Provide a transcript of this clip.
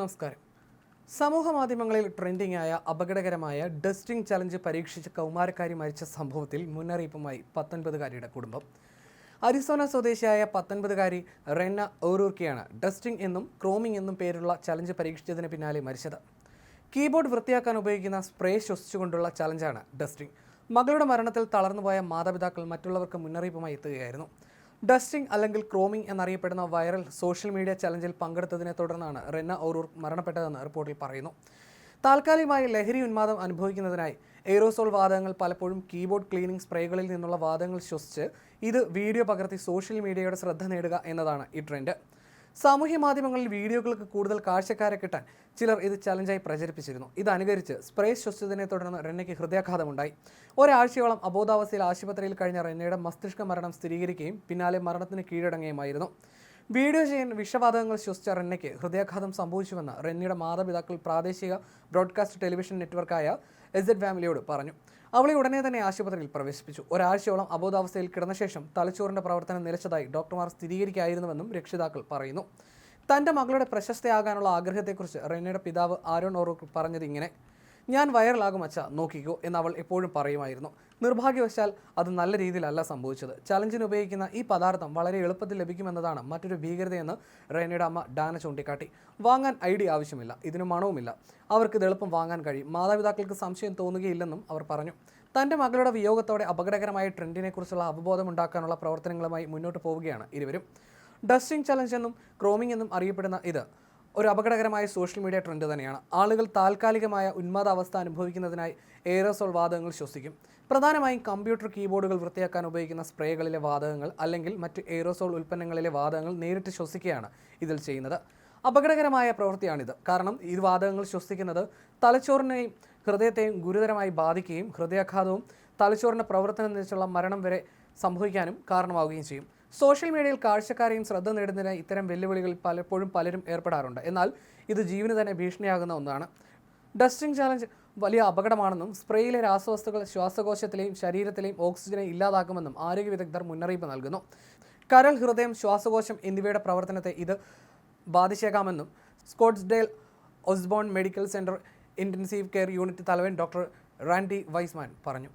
നമസ്കാരം. സമൂഹ മാധ്യമങ്ങളിൽ ട്രെൻഡിംഗ് ആയ അപകടകരമായ ഡസ്റ്റിംഗ് ചലഞ്ച് പരീക്ഷിച്ച കൗമാരക്കാരി മരിച്ച സംഭവത്തിൽ മുന്നറിയിപ്പുമായി പത്തൊൻപതുകാരിയുടെ കുടുംബം. അരിസോന സ്വദേശിയായ പത്തൊൻപതുകാരി റെന്ന ഓരൂർക്കിയാണ് ഡസ്റ്റിംഗ് എന്നും ക്രോമിംഗ് എന്നും പേരുള്ള ചലഞ്ച് പരീക്ഷിച്ചതിന് പിന്നാലെ മരിച്ചത്. കീബോർഡ് വൃത്തിയാക്കാൻ ഉപയോഗിക്കുന്ന സ്പ്രേ ശ്വസിച്ചുകൊണ്ടുള്ള ചലഞ്ചാണ് ഡസ്റ്റിംഗ്. മകളുടെ മരണത്തിൽ തളർന്നുപോയ മാതാപിതാക്കൾ മറ്റുള്ളവർക്ക് മുന്നറിയിപ്പുമായി എത്തുകയായിരുന്നു. ഡസ്റ്റിംഗ് അല്ലെങ്കിൽ ക്രോമിംഗ് എന്നറിയപ്പെടുന്ന വൈറൽ സോഷ്യൽ മീഡിയ ചലഞ്ചിൽ പങ്കെടുത്തതിനെ തുടർന്നാണ് റെന്ന ഓറൂർ മരണപ്പെട്ടതെന്ന് റിപ്പോർട്ടിൽ പറയുന്നു. താൽക്കാലികമായി ലഹരി ഉന്മാദം അനുഭവിക്കുന്നതിനായി എയ്റോസോൾ വാതകങ്ങൾ പലപ്പോഴും കീബോർഡ് ക്ലീനിംഗ് സ്പ്രേകളിൽ നിന്നുള്ള വാതകങ്ങൾ ശ്വസിച്ച് ഇത് വീഡിയോ പകർത്തി സോഷ്യൽ മീഡിയയുടെ ശ്രദ്ധ നേടുക എന്നതാണ് ഈ ട്രെൻഡ്. സാമൂഹ്യ മാധ്യമങ്ങളിൽ വീഡിയോകൾക്ക് കൂടുതൽ കാഴ്ചക്കാരെ കിട്ടാൻ ചിലർ ഇത് ചലഞ്ചായി പ്രചരിപ്പിച്ചിരുന്നു. ഇത് അനുകരിച്ച് സ്പ്രേ ശ്വസിച്ചതിനെ തുടർന്ന് റെന്നയ്ക്ക് ഹൃദയാഘാതമുണ്ടായി. ഒരാഴ്ചയോളം അബോധാവസ്ഥയിൽ ആശുപത്രിയിൽ കഴിഞ്ഞ റെന്നയുടെ മസ്തിഷ്ക മരണം സ്ഥിരീകരിക്കുകയും പിന്നാലെ മരണത്തിന് കീഴടങ്ങുകയുമായിരുന്നു. വീഡിയോ ചെയ്യാൻ വിഷവാതകങ്ങൾ ശ്വസിച്ച റെന്നയ്ക്ക് ഹൃദയാഘാതം സംഭവിച്ചുവെന്ന് റെന്നിയുടെ മാതാപിതാക്കൾ പ്രാദേശിക ബ്രോഡ്കാസ്റ്റ് ടെലിവിഷൻ നെറ്റ്വർക്കായ എസ് ഫാമിലിയോട് പറഞ്ഞു. അവളെ ഉടനെ തന്നെ ആശുപത്രിയിൽ പ്രവേശിപ്പിച്ചു. ഒരാഴ്ചയോളം അബോധാവസ്ഥയിൽ കിടന്ന ശേഷം തലച്ചോറിന്റെ പ്രവർത്തനം നിലച്ചതായി ഡോക്ടർമാർ സ്ഥിരീകരിക്കായിരുന്നുവെന്നും രക്ഷിതാക്കൾ പറയുന്നു. തന്റെ മകളുടെ പ്രശസ്തയാകാനുള്ള ആഗ്രഹത്തെക്കുറിച്ച് റെന്നയുടെ പിതാവ് ആരോൺ ഓറോക്ക് പറഞ്ഞത് ഇങ്ങനെ ഞാൻ വൈറലാകും അച്ഛ നോക്കിക്കോ എന്ന് അവൾ എപ്പോഴും പറയുമായിരുന്നു. നിർഭാഗ്യവശാൽ അത് നല്ല രീതിയിലല്ല സംഭവിച്ചത്. ചലഞ്ചിന് ഉപയോഗിക്കുന്ന ഈ പദാർത്ഥം വളരെ എളുപ്പത്തിൽ ലഭിക്കുമെന്നതാണ് മറ്റൊരു ഭീകരതയെന്ന് റെനയുടെ അമ്മ ഡാന ചൂണ്ടിക്കാട്ടി. വാങ്ങാൻ ഐ ഡി ആവശ്യമില്ല ഇതിന് മണവുമില്ല. അവർക്ക് ഇത് എളുപ്പം വാങ്ങാൻ കഴിയും. മാതാപിതാക്കൾക്ക് സംശയം തോന്നുകയില്ലെന്നും അവർ പറഞ്ഞു. തന്റെ മകളുടെ വിയോഗത്തോടെ അപകടകരമായ ട്രെൻഡിനെക്കുറിച്ചുള്ള അവബോധം ഉണ്ടാക്കാനുള്ള പ്രവർത്തനങ്ങളുമായി മുന്നോട്ട് പോവുകയാണ് ഇരുവരും. ഡസ്റ്റിംഗ് ചലഞ്ച് എന്നും ക്രോമിംഗ് എന്നും അറിയപ്പെടുന്ന ഇത് ഒരു അപകടകരമായ സോഷ്യൽ മീഡിയ ട്രെൻഡ് തന്നെയാണ്. ആളുകൾ താൽക്കാലികമായ ഉന്മാദാവസ്ഥ അനുഭവിക്കുന്നതിനായി എയറോസോൾ വാതകങ്ങൾ ശ്വസിക്കും. പ്രധാനമായും കമ്പ്യൂട്ടർ കീബോർഡുകൾ വൃത്തിയാക്കാൻ ഉപയോഗിക്കുന്ന സ്പ്രേകളിലെ വാതകങ്ങൾ അല്ലെങ്കിൽ മറ്റ് എയറോസോൾ ഉൽപ്പന്നങ്ങളിലെ വാതകങ്ങൾ നേരിട്ട് ശ്വസിക്കുകയാണ് ഇതിൽ ചെയ്യുന്നത്. അപകടകരമായ പ്രവൃത്തിയാണിത്. കാരണം ഈ വാതകങ്ങൾ ശ്വസിക്കുന്നത് തലച്ചോറിനെയും ഹൃദയത്തെയും ഗുരുതരമായി ബാധിക്കുകയും ഹൃദയാഘാതവും തലച്ചോറിന്റെ പ്രവർത്തനം നിന്നുവച്ചുള്ള മരണം വരെ സംഭവിക്കാനും കാരണമാവുകയും ചെയ്യും. സോഷ്യൽ മീഡിയയിൽ കാഴ്ചക്കാരെയും ശ്രദ്ധ നേടുന്നതിന് ഇത്തരം വെല്ലുവിളികൾ പലപ്പോഴും പലരും ഏർപ്പെടാറുണ്ട്. എന്നാൽ ഇത് ജീവന് തന്നെ ഭീഷണിയാകുന്ന ഒന്നാണ്. ഡസ്റ്റിംഗ് ചാലഞ്ച് വലിയ അപകടമാണെന്നും സ്പ്രേയിലെ രാസവസ്തുക്കൾ ശ്വാസകോശത്തിലെയും ശരീരത്തിലെയും ഓക്സിജനെ ഇല്ലാതാക്കുമെന്നും ആരോഗ്യ വിദഗ്ധർ മുന്നറിയിപ്പ് നൽകുന്നു. കരൾ ഹൃദയം ശ്വാസകോശം എന്നിവയുടെ പ്രവർത്തനത്തെ ഇത് ബാധിച്ചേക്കാമെന്നും Scottsdale Osborn medical centre intensive care unit തലവൻ ഡോക്ടർ റാൻഡി വൈസ്മാൻ പറഞ്ഞു.